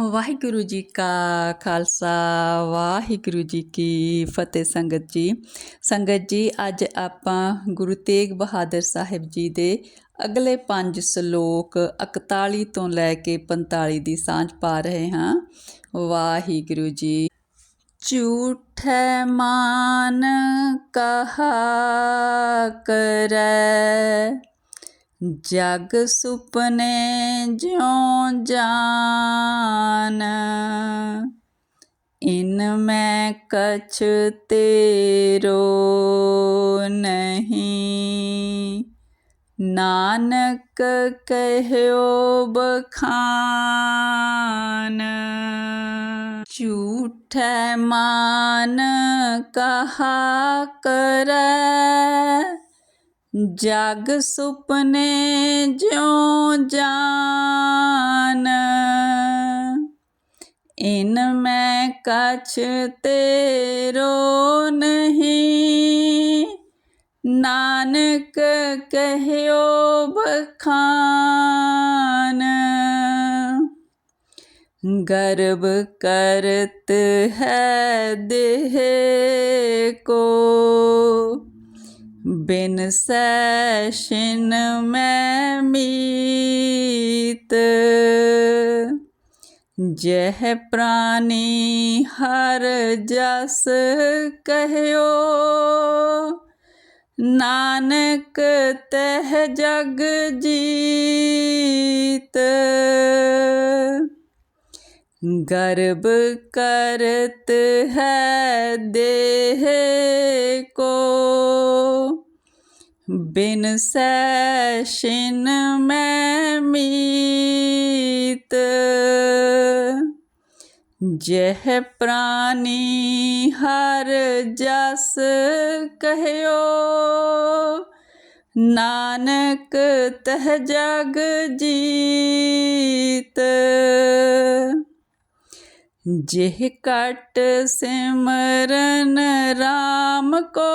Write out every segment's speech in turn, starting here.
ਵਾਹਿਗੁਰੂ ਜੀ ਕਾ ਖਾਲਸਾ, ਵਾਹਿਗੁਰੂ ਜੀ ਕੀ ਫਤਿਹ ਸੰਗਤ ਜੀ। ਸੰਗਤ ਜੀ, ਅੱਜ ਆਪਾਂ ਗੁਰੂ ਤੇਗ ਬਹਾਦਰ ਸਾਹਿਬ ਜੀ ਦੇ ਅਗਲੇ ਪੰਜ ਸ਼ਲੋਕ 41 ਤੋਂ ਲੈ ਕੇ 45 ਦੀ ਸਾਂਝ ਪਾ ਰਹੇ ਹਾਂ। ਵਾਹਿਗੁਰੂ ਜੀ, ਝੂਠ ਮਾਨ ਕਹਾ ਕਰੈ। ਜਗ ਸੁਪਨੇ ਜਿਉ ਜਾਨ, ਇਨ ਮੈਂ ਕਛ ਤੇਰੋ ਨਹੀਂ। ਨਾਨਕ ਕਹਿਓ ਬਖਾਨ, ਝੂਠੈ ਮਾਨ ਕਹਾ ਕਰੈ। ਜਗ ਸੁਪਨੇ ਜਿਉ ਜਾਨ ਇਨ ਮੈਂ ਕਛ ਤੇਰੋ ਨਹੀਂ ਨਾਨਕ ਕਹਿਓ ਬਖਾਨ ਗਰਬ ਕਰਤ ਹੈ ਦੇਹ ਕੋ ਬਿਨ ਸੈਸ਼ਨ ਮੈਂ ਮੀਤ। ਜਹ ਪ੍ਰਾਨੀ ਹਰ ਜਸ ਕਹਿਓ। ਨਾਨਕ ਤਹ ਜਗ ਜੀਤ। ਗਰਬ ਕਰਤ ਹੈ ਦੇਹ ਕੋ ਬਿਨ ਸੈਸ਼ਨ ਮੈਂ ਮੀਤ ਜਹ ਪ੍ਰਾਨੀ ਹਰ ਜਸ ਕਹਿਓ ਨਾਨਕ ਤਹ ਜਗ ਜੀਤ ਜਿਹ ਕਟ ਸਿਮਰਨ RAM ਕੋ,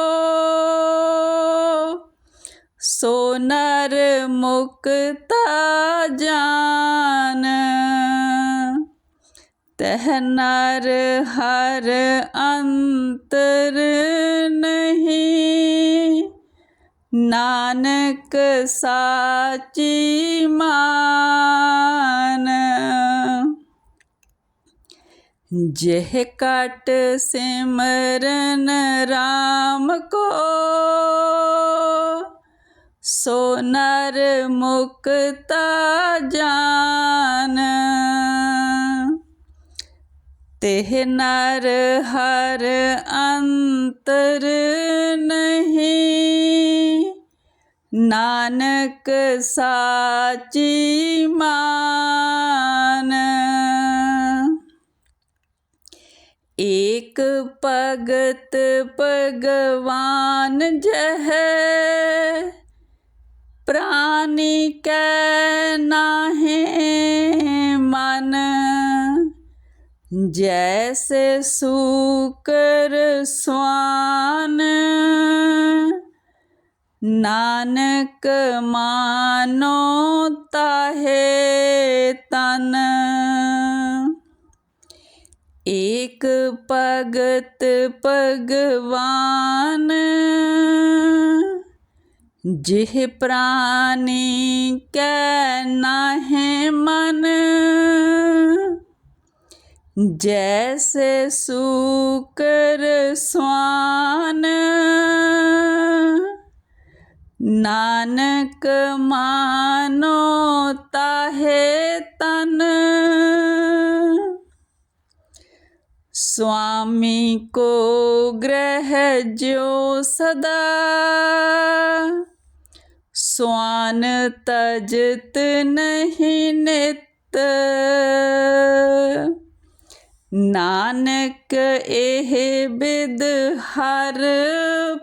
ਸੋ ਨਰ ਮੁਕਤਾ ਜਾਨ। ਤਹ ਨਰ ਹਰ ਅੰਤਰ ਨਹੀਂ, ਨਾਨਕ ਸਾਚੀ ਮਾਨ। ਜਿਹ ਕਟ ਸਿਮਰਨ RAM ਕੋ, ਸੋ ਨਰ ਮੁਕਤਾ ਜਾਨ। ਤਿਹ ਨਰ ਹਰ ਅੰਤਰ ਨਹੀਂ, ਨਾਨਕ ਸਾਚੀ ਮਾਨ ਭਗਤ ਭਗਵਾਨ ਜਹ ਪ੍ਰਾਨੀ ਕੈ ਨਾਹੇ ਮਨ ਜੈਸੇ ਸੂਕਰ ਸਵਾਨ। ਨਾਨਕ ਮਾਨੋ ਤਾਹੇ ਤਨ। ਏਕ ਭਗਤ ਭਗਵਾਨ, ਜਿਹ ਪ੍ਰਾਨੀ ਕੈ ਨਾਹਿ ਮਨ, ਜੈਸੇ ਸੂਕਰ ਸਵਾਨ। ਨਾਨਕ ਮਾਨੋ ਤਾਹੇ ਤਨ स्वामी को ग्रह जो सदा स्वान तजत नहीं नित ਨਾਨਕ ਇਹ ਬਿਦ ਹਰ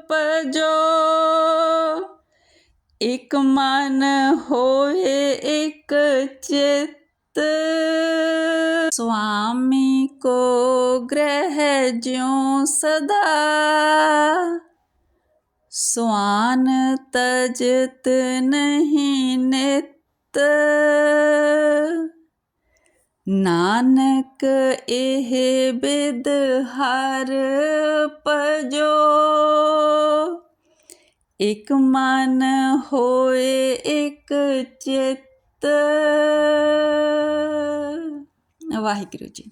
ਪਜੋ ਇਕ ਮਨ ਹੋਏ ਇਕ ਚਿਤ स्वामी को ग्रह ज्यों सदा स्वान तजत नहीं नित ਨਾਨਕ ਇਹ ਬਿਦ ਹਰ ਪਜੋ ਇਕ ਮਨ ਹੋਏ ਇਕ ਚਿੱਤ ਵਾਹਿਗੁਰੂ ਜੀ